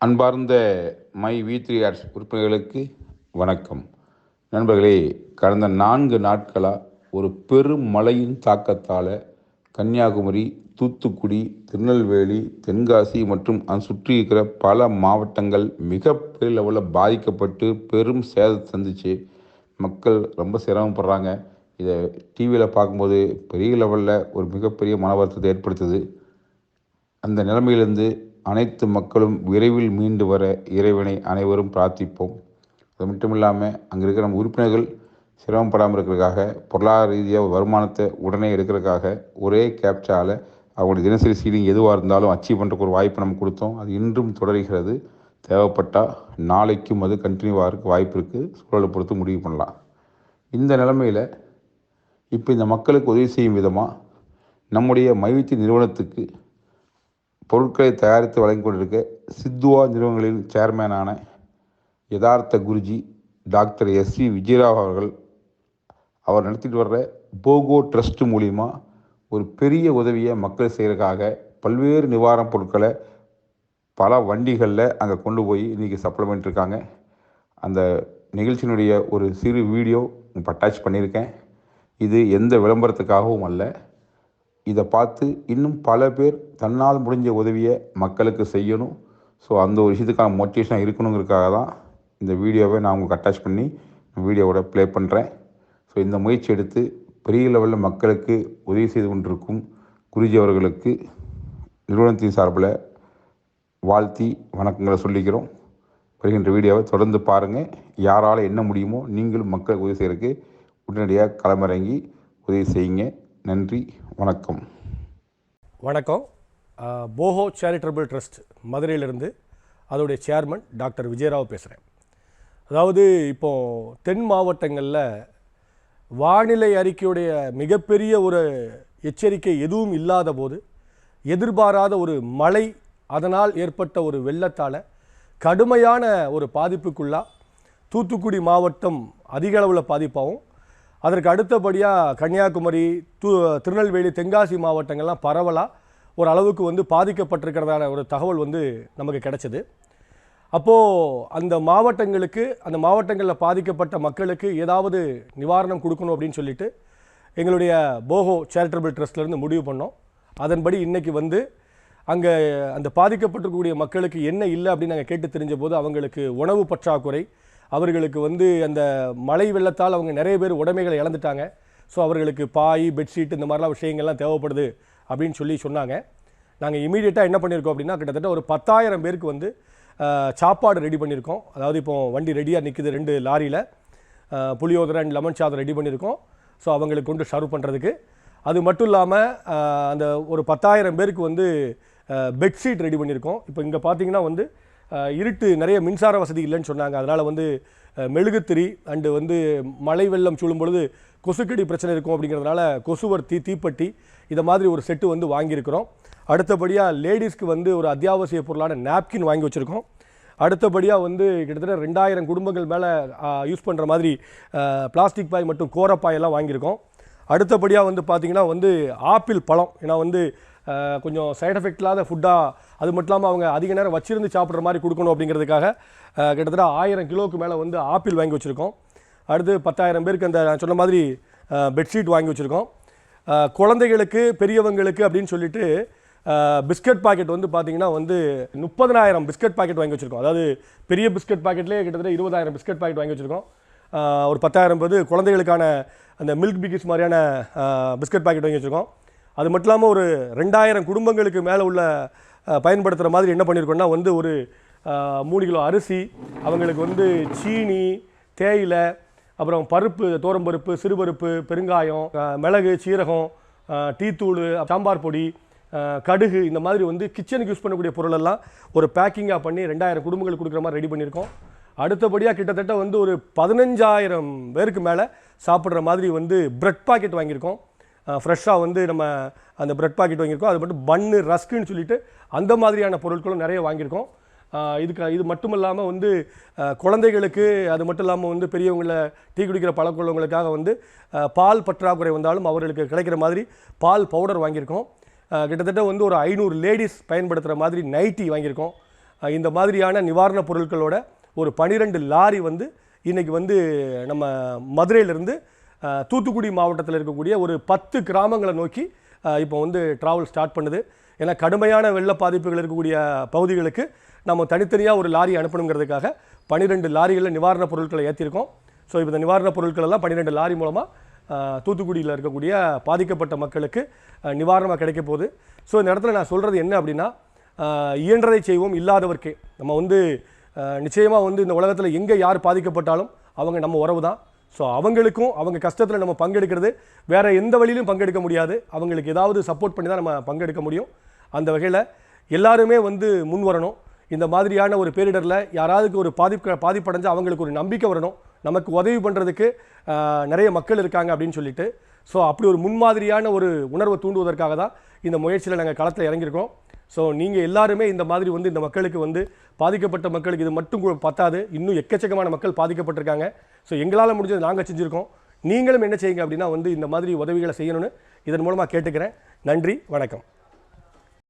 அன்பார்ந்த my we three hours உறுப்பினர்களுக்கு வணக்கம். நண்பர்களே கடந்த நான்கு நாட்களாக ஒரு பெரும் மழையின் தாக்கத்தால் கன்னியாகுமரி தூத்துக்குடி திருநெல்வேலி தென்காசி மற்றும் அதை சுற்றி இருக்கிற பல மாவட்டங்கள் மிகப்பெரிய லெவலில் பாதிக்கப்பட்டு பெரும் சேதத்தை சந்திச்சு மக்கள் ரொம்ப சிரமப்படுறாங்க. இதை டிவியில் பார்க்கும்போது பெரிய லெவலில் ஒரு மிகப்பெரிய மன வருத்தத்தை ஏற்படுத்துது. அந்த நிலைமையிலேருந்து அனைத்து மக்களும் விரைவில் மீண்டு வர இறைவனை அனைவரும் பிரார்த்திப்போம். அது மட்டும் இல்லாமல் அங்கே இருக்கிற நம்ம உறுப்பினர்கள் சிரமப்படாமல் இருக்கிறதுக்காக பொருளாதார ரீதியாக வருமானத்தை உடனே எடுக்கிறதுக்காக ஒரே கேப்சாவில் அவங்களுடைய தினசரி சீலிங் எதுவாக இருந்தாலும் அச்சீவ் பண்ணுறக்கு ஒரு வாய்ப்பு நம்ம கொடுத்தோம். அது இன்றும் தொடர்கிறது. தேவைப்பட்டால் நாளைக்கும் அது கண்டினியூவாக இருக்க வாய்ப்பு இருக்குது சூழலை பொறுத்து முடிவு பண்ணலாம். இந்த நிலைமையில் இப்போ இந்த மக்களுக்கு உதவி செய்யும் விதமாக நம்முடைய மைவித்தி நிறுவனத்துக்கு பொருட்களை தயாரித்து வழங்கி கொண்டிருக்க சித்துவா நிறுவனங்களின் சேர்மேனான யதார்த்த Guruji doctor S V Vijayarao அவர்கள் அவர் நடத்திட்டு வர்ற போகோ ட்ரஸ்ட் மூலிமா ஒரு பெரிய உதவியை மக்கள் செய்கிறதுக்காக பல்வேறு நிவாரணப் பொருட்களை பல வண்டிகளில் அங்கே கொண்டு போய் இன்றைக்கி சப்ளை இருக்காங்க. அந்த நிகழ்ச்சியினுடைய ஒரு சிறு வீடியோ இப்போ அட்டாச் பண்ணியிருக்கேன். இது எந்த விளம்பரத்துக்காகவும் அல்ல. இதை பார்த்து இன்னும் பல பேர் தன்னால் முடிஞ்ச உதவியை மக்களுக்கு செய்யணும். ஸோ அந்த ஒரு விஷயத்துக்கான மோட்டிவேஷனாக இருக்கணுங்கிறதுக்காக தான் இந்த வீடியோவை நான் உங்களுக்கு அட்டாச் பண்ணி வீடியோவோட ப்ளே பண்ணுறேன் ஸோ இந்த முயற்சி எடுத்து பெரிய லெவலில் மக்களுக்கு உதவி செய்து கொண்டிருக்கும் குருஜி அவர்களுக்கு நிறுவனத்தின் சார்பில் வாழ்த்தி வணக்கங்களை சொல்லிக்கிறோம். வருகின்ற வீடியோவை தொடர்ந்து பாருங்கள் யாரால் என்ன முடியுமோ நீங்களும் மக்களுக்கு உதவி செய்கிறதுக்கு உடனடியாக களமிறங்கி உதவி செய்யுங்க. நன்றி வணக்கம். வணக்கம். போஹோ சேரிட்டபிள் ட்ரஸ்ட் மதுரையிலிருந்து அதோடைய சேர்மன் டாக்டர் விஜயராவ் பேசுகிறேன் அதாவது இப்போ தென் மாவட்டங்களில் வானிலை அறிக்கையுடைய மிகப்பெரிய ஒரு எச்சரிக்கை எதுவும் இல்லாத போது எதிர்பாராத ஒரு மழை அதனால் ஏற்பட்ட ஒரு வெள்ளத்தால் கடுமையான ஒரு பாதிப்புக்குள்ளா தூத்துக்குடி மாவட்டம் அதிக அளவில் பாதிப்பாகவும் அதற்கு அடுத்தபடியாக கன்னியாகுமரி தூ திருநெல்வேலி தென்காசி மாவட்டங்கள்லாம் பரவலாக ஒரு அளவுக்கு வந்து பாதிக்கப்பட்டிருக்கிறதான ஒரு தகவல் வந்து நமக்கு கிடைச்சது. அப்போது அந்த மாவட்டங்களுக்கு அந்த மாவட்டங்களில் பாதிக்கப்பட்ட மக்களுக்கு ஏதாவது நிவாரணம் கொடுக்கணும் அப்படின்னு சொல்லிட்டு எங்களுடைய போஹோ சேரிட்டபிள் ட்ரஸ்ட்லேருந்து முடிவு பண்ணோம். அதன்படி இன்றைக்கி வந்து அங்கே அந்த பாதிக்கப்பட்டிருக்கக்கூடிய மக்களுக்கு என்ன இல்லை அப்படின்னு நாங்கள் கேட்டு தெரிஞ்ச போது அவங்களுக்கு உணவு பற்றாக்குறை அவர்களுக்கு வந்து அந்த மழை வெள்ளத்தால் அவங்க நிறைய பேர் உடைமைகளை இழந்துட்டாங்க. ஸோ அவர்களுக்கு பாய் பெட்ஷீட் இந்த மாதிரிலாம் விஷயங்கள்லாம் தேவைப்படுது அப்படின்னு சொல்லி சொன்னாங்க. நாங்கள் இமீடியட்டாக என்ன பண்ணியிருக்கோம் அப்படின்னா கிட்டத்தட்ட ஒரு பத்தாயிரம் பேருக்கு வந்து சாப்பாடு ரெடி பண்ணியிருக்கோம். அதாவது இப்போ வண்டி ரெடியாக நிற்குது ரெண்டு லாரியில். புளியோதரை அண்ட் லெமன் சாதம் ரெடி பண்ணியிருக்கோம். ஸோ அவங்களுக்கு கொண்டு சர்வ் பண்ணுறதுக்கு அது மட்டும் இல்லாமல் அந்த ஒரு பத்தாயிரம் பேருக்கு வந்து பெட்ஷீட் ரெடி பண்ணியிருக்கோம். இப்போ இங்கே பார்த்தீங்கன்னா வந்து இருட்டு நிறைய மின்சார வசதி இல்லைன்னு சொன்னாங்க. அதனால் வந்து மெழுகுத்திரி அண்டு வந்து மழை வெள்ளம் சூழும் பொழுது கொசுக்கடி பிரச்சனை இருக்கும் அப்படிங்கிறதுனால கொசுவர்த்தி தீப்பட்டி தீப்பெட்டி இதை மாதிரி ஒரு செட்டு வந்து வாங்கியிருக்கிறோம். அடுத்தபடியாக லேடிஸ்க்கு வந்து ஒரு அத்தியாவசிய பொருளான நாப்கின் வாங்கி வச்சுருக்கோம். அடுத்தபடியாக வந்து கிட்டத்தட்ட ரெண்டாயிரம் குடும்பங்கள் மேலே யூஸ் பண்ணுற மாதிரி பிளாஸ்டிக் பாய் மற்றும் கோரப்பாயெல்லாம் வாங்கியிருக்கோம். அடுத்தபடியாக வந்து பார்த்திங்கன்னா வந்து ஆப்பிள் பழம். ஏன்னா வந்து கொஞ்சம் சைட் எஃபெக்ட் இல்லாத ஃபுட்டாக அது மட்டும் இல்லாமல் அவங்க அதிக நேரம் வச்சிருந்து சாப்பிட்ற மாதிரி கொடுக்கணும் அப்படிங்கிறதுக்காக கிட்டத்தட்ட ஆயிரம் கிலோவுக்கு மேலே வந்து ஆப்பிள் வாங்கி வச்சுருக்கோம். அடுத்து பத்தாயிரம் பேருக்கு அந்த நான் சொன்ன மாதிரி பெட்ஷீட் வாங்கி வச்சுருக்கோம். குழந்தைகளுக்கு பெரியவங்களுக்கு அப்படின்னு சொல்லிட்டு பிஸ்கட் பாக்கெட் வந்து பார்த்தீங்கன்னா வந்து முப்பதனாயிரம் பிஸ்கட் பாக்கெட் வாங்கி வச்சுருக்கோம். அதாவது பெரிய பிஸ்கட் பாக்கெட்லேயே கிட்டத்தட்ட இருபதாயிரம் பிஸ்கட் பாக்கெட் வாங்கி வச்சுருக்கோம். ஒரு பத்தாயிரம் பேர் குழந்தைகளுக்கான அந்த மில்க் பிகிஸ் மாதிரியான பிஸ்கட் பாக்கெட் வாங்கி வச்சுருக்கோம். அது மட்டும் இல்லாமல் ஒரு ரெண்டாயிரம் குடும்பங்களுக்கு மேலே உள்ள பயன்படுத்துகிற மாதிரி என்ன பண்ணியிருக்கோன்னா வந்து ஒரு மூணு கிலோ அரிசி அவங்களுக்கு வந்து சீனி தேயிலை அப்புறம் பருப்பு தோரம்பருப்பு சிறுபருப்பு பெருங்காயம் மிளகு சீரகம் டீத்தூள் சாம்பார் பொடி கடுகு இந்த மாதிரி வந்து கிச்சனுக்கு யூஸ் பண்ணக்கூடிய பொருளெல்லாம் ஒரு பேக்கிங்காக பண்ணி ரெண்டாயிரம் குடும்பங்களுக்கு கொடுக்குற மாதிரி ரெடி பண்ணியிருக்கோம். அடுத்தபடியாக கிட்டத்தட்ட வந்து ஒரு பதினஞ்சாயிரம் பேருக்கு மேலே சாப்பிட்ற மாதிரி வந்து ப்ரெட் பாக்கெட் வாங்கியிருக்கோம். ஃப்ரெஷ்ஷாக வந்து நம்ம அந்த ப்ரெட் பாக்கெட் வாங்கியிருக்கோம். அது மட்டும் பன்னு ரஸ்க்குன்னு சொல்லிட்டு அந்த மாதிரியான பொருட்களும் நிறைய வாங்கியிருக்கோம். இதுக்கு இது மட்டும் இல்லாமல் வந்து குழந்தைகளுக்கு அது மட்டும் இல்லாமல் வந்து பெரியவங்கள டீ குடிக்கிற பழக்கமுள்ளவங்களுக்காக வந்து பால் பற்றாக்குறை வந்தாலும் அவர்களுக்கு கிடைக்கிற மாதிரி பால் பவுடர் வாங்கியிருக்கோம். கிட்டத்தட்ட வந்து ஒரு ஐநூறு லேடிஸ் பயன்படுத்துகிற மாதிரி நைட்டி வாங்கியிருக்கோம். இந்த மாதிரியான நிவாரணப் பொருட்களோட ஒரு பனிரெண்டு லாரி வந்து இன்றைக்கி வந்து நம்ம மதுரையிலிருந்து தூத்துக்குடி மாவட்டத்தில் இருக்கக்கூடிய ஒரு பத்து கிராமங்களை நோக்கி இப்போ வந்து டிராவல் ஸ்டார்ட் பண்ணுது. ஏன்னா கடுமையான வெள்ள பாதிப்புகள் இருக்கக்கூடிய பகுதிகளுக்கு நம்ம தனித்தனியாக ஒரு லாரி அனுப்பணுங்கிறதுக்காக பன்னிரெண்டு லாரிகளில் நிவாரணப் பொருட்களை ஏற்றிருக்கோம் ஸோ இப்போ இந்த நிவாரணப் பொருட்கள் எல்லாம் பன்னிரெண்டு லாரி மூலமாக தூத்துக்குடியில் இருக்கக்கூடிய பாதிக்கப்பட்ட மக்களுக்கு நிவாரணமாக கிடைக்க போகுது. ஸோ இந்த இடத்துல நான் சொல்கிறது என்ன அப்படின்னா இயன்றதை செய்வோம் இல்லாதவர்க்கே. நம்ம வந்து நிச்சயமாக வந்து இந்த உலகத்தில் எங்கே யார் பாதிக்கப்பட்டாலும் அவங்க நம்ம உறவு தான் ஸோ அவங்களுக்கும் அவங்க கஷ்டத்தில் நம்ம பங்கெடுக்கிறது வேற எந்த வழியிலும் பங்கெடுக்க முடியாது. அவங்களுக்கு ஏதாவது சப்போர்ட் பண்ணி தான் நம்ம பங்கெடுக்க முடியும். அந்த வகையில் எல்லாருமே வந்து முன் வரணும். இந்த மாதிரியான ஒரு பேரிடரில் யாராவது ஒரு பாதிப்பு பாதிப்படைஞ்சு அவங்களுக்கு ஒரு நம்பிக்கை வரணும். நமக்கு உதவி பண்ணுறதுக்கு நிறைய மக்கள் இருக்காங்க அப்படின்னு சொல்லிட்டு. ஸோ அப்படி ஒரு முன்மாதிரியான ஒரு உணர்வை தூண்டுவதற்காக தான் இந்த முயற்சியில் நாங்கள் களத்தில் இறங்கியிருக்கோம். ஸோ நீங்கள் எல்லாருமே இந்த மாதிரி வந்து இந்த மக்களுக்கு வந்து பாதிக்கப்பட்ட மக்களுக்கு இது மட்டும் கூட பத்தாது. இன்னும் எக்கச்சக்கமான மக்கள் பாதிக்கப்பட்டிருக்காங்க. ஸோ எங்களால் முடிஞ்சது நாங்கள் செஞ்சுருக்கோம். நீங்களும் என்ன செய்யுங்க அப்படின்னா வந்து இந்த மாதிரி உதவிகளை செய்யணும்னு இதன் மூலமாக கேட்டுக்கிறேன். நன்றி வணக்கம்.